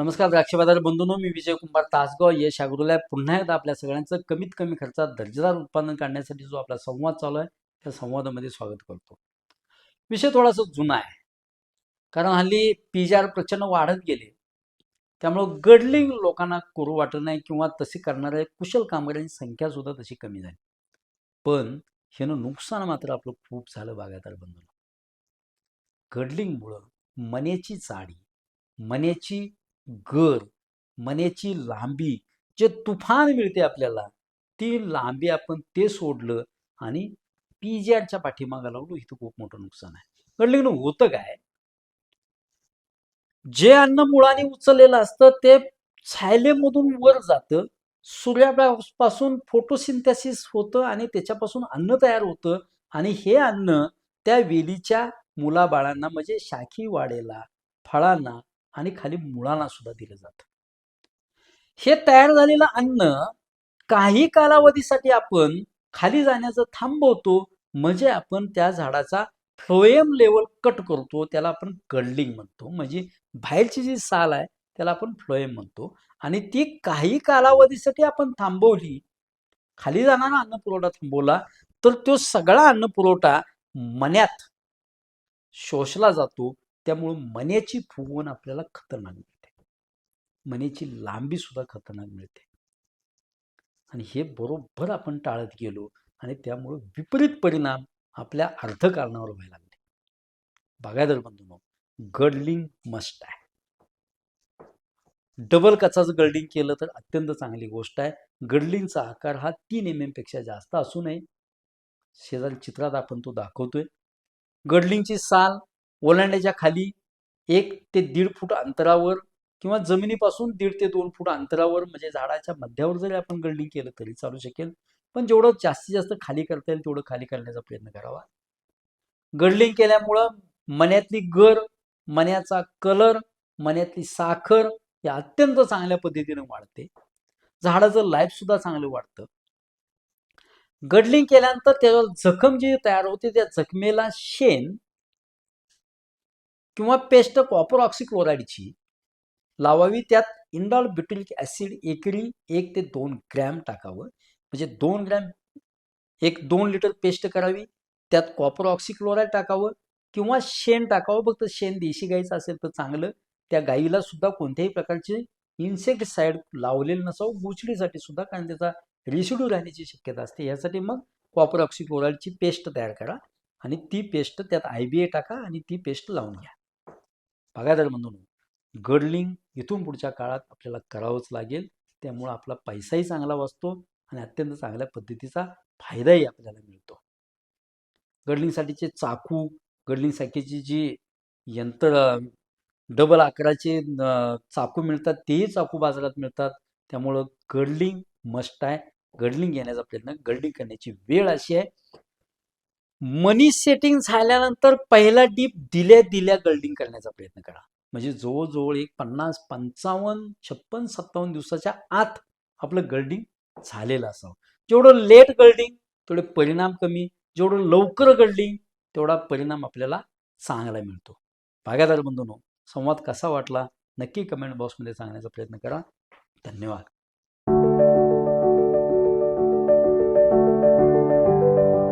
नमस्कार द्राक्ष बाजार बंधूनो मी विजय कुमार तासगाव यश अग्रोला पुन्हा एकदा आपल्या सगळ्यांचं कमीत कमी खर्चात दर्जेदार उत्पादन काढण्यासाठी जो आपला संवाद चालू आहे त्या संवादामध्ये स्वागत करतो. विषय थोडासा जुना आहे. कारण हल्ली पी जी आर प्रचंड वाढत गेले. त्यामुळं गडलिंग लोकांना करू वाटत नाही किंवा तसे करणाऱ्या कुशल कामगारांची संख्या सुद्धा तशी कमी झाली. पण ह्यानं नुकसान मात्र आपलं खूप झालं बागायतार बंधूंनो. गडलिंगमुळं मनेची चाडी मनेची गर मनेची लांबी जे तुफान मिळते आपल्याला ती लांबी आपण ते सोडलं आणि पी जी आरच्या पाठीमागा लागलो इथं खूप मोठं नुकसान आहे. घडलं होतं काय? जे अन्न मुळाने उचललेलं असतं ते छायलेमधून वर जातं. सूर्यापासून फोटोसिंथेसिस होतं आणि त्याच्यापासून अन्न तयार होतं आणि हे अन्न त्या वेलीच्या मुलाबाळांना म्हणजे शाखी वाढेला फळांना आणि खाली मुळांना सुद्धा दिलं जातं. हे तयार झालेलं अन्न काही कालावधीसाठी आपण खाली जाण्याचं थांबवतो म्हणजे आपण त्या झाडाचा फ्लोएम लेवल कट करतो त्याला आपण गल्डिंग म्हणतो. म्हणजे बाहेरची जी साल आहे त्याला आपण फ्लोएम म्हणतो. आणि ती काही कालावधीसाठी आपण थांबवली खाली जाणारा अन्न पुरवठा थांबवला तर तो सगळा अन्न पुरवठा मन्यात शोषला जातो त्यामुळं मण्याची फुगवण आपल्याला खतरनाक मिळते. मनेची लांबी सुद्धा खतरनाक मिळते. आणि हे बरोबर आपण टाळत गेलो आणि त्यामुळं विपरीत परिणाम आपल्या अर्थकारणावर व्हायला लागले. बागायदार बंधून गडलिंग मस्ट आहे. डबल कचाचं गर्डिंग केलं तर अत्यंत चांगली गोष्ट आहे. गडलिंगचा आकार हा तीन एम एमपेक्षा जास्त असू नये. शेजारी चित्रात आपण तो दाखवतोय. गडलिंगची साल ओलांड्याच्या खाली एक ते दीड फूट अंतरावर किंवा जमिनीपासून दीड ते दोन फूट अंतरावर म्हणजे झाडाच्या मध्यावर जरी आपण गर्डिंग केलं तरी चालू शकेल. पण जेवढं जास्तीत जास्त खाली करता येईल तेवढं खाली करण्याचा प्रयत्न करावा. गडलिंग केल्यामुळं मण्यातली गर मण्याचा कलर मण्यातली साखर हे अत्यंत चांगल्या पद्धतीने वाढते. झाडाचं लाईफ सुद्धा चांगलं वाढतं. गडलिंग केल्यानंतर त्यावर जखम जी तयार होते त्या जखमेला शेण किंवा पेस्ट कॉपर ऑक्सिक्लोराईडची लावावी. त्यात इंडॉल ब्युटिलिक ॲसिड एकरी एक ते दोन ग्रॅम टाकावं. म्हणजे दोन ग्रॅम एक दोन लिटर पेस्ट करावी. त्यात कॉपर ऑक्सिक्लोराईड टाकावं किंवा शेण टाकावं. फक्त शेण देशी गाईचं असेल तर चांगलं. त्या गाईला सुद्धा कोणत्याही प्रकारचे इन्सेक्टिसाइड लावलेलं नसावं. गुचडीसाठी सुद्धा कारण त्याचा रेसिड्यू राहण्याची शक्यता असते. यासाठी मग कॉपर ऑक्सिक्लोराईडची पेस्ट तयार करा आणि ती पेस्ट त्यात आय बी ए टाका आणि ती पेस्ट लावून घ्या. बागायदार म्हणून गडलिंग इथून पुढच्या काळात आपल्याला करावंच लागेल. त्यामुळं आपला पैसाही चांगला वाचतो आणि अत्यंत चांगल्या पद्धतीचा फायदाही आपल्याला मिळतो. गडलिंगसाठीचे चाकू गडलिंगसाठीची जी यंत्र डबल आकाराचे चाकू मिळतात तेही चाकू बाजारात मिळतात. त्यामुळं गडलिंग मस्ट आहे. गडलिंग घेण्याचा प्रयत्न गडलिंग करण्याची वेळ अशी आहे. मनी सेटिंग झाल्यानंतर पहिला डीप दिल्या दिल्या गल्डिंग करण्याचा प्रयत्न करा. म्हणजे जवळजवळ एक पन्नास पंचावन्न छप्पन सत्तावन्न दिवसाच्या आत आपलं गल्डिंग झालेलं असावं. जेवढं लेट गल्डिंग तेवढे परिणाम कमी. जेवढं लवकर गल्डिंग तेवढा परिणाम आपल्याला चांगला मिळतो. भागादार बंधूनो संवाद कसा वाटला? नक्की कमेंट बॉक्समध्ये सांगण्याचा प्रयत्न करा. धन्यवाद.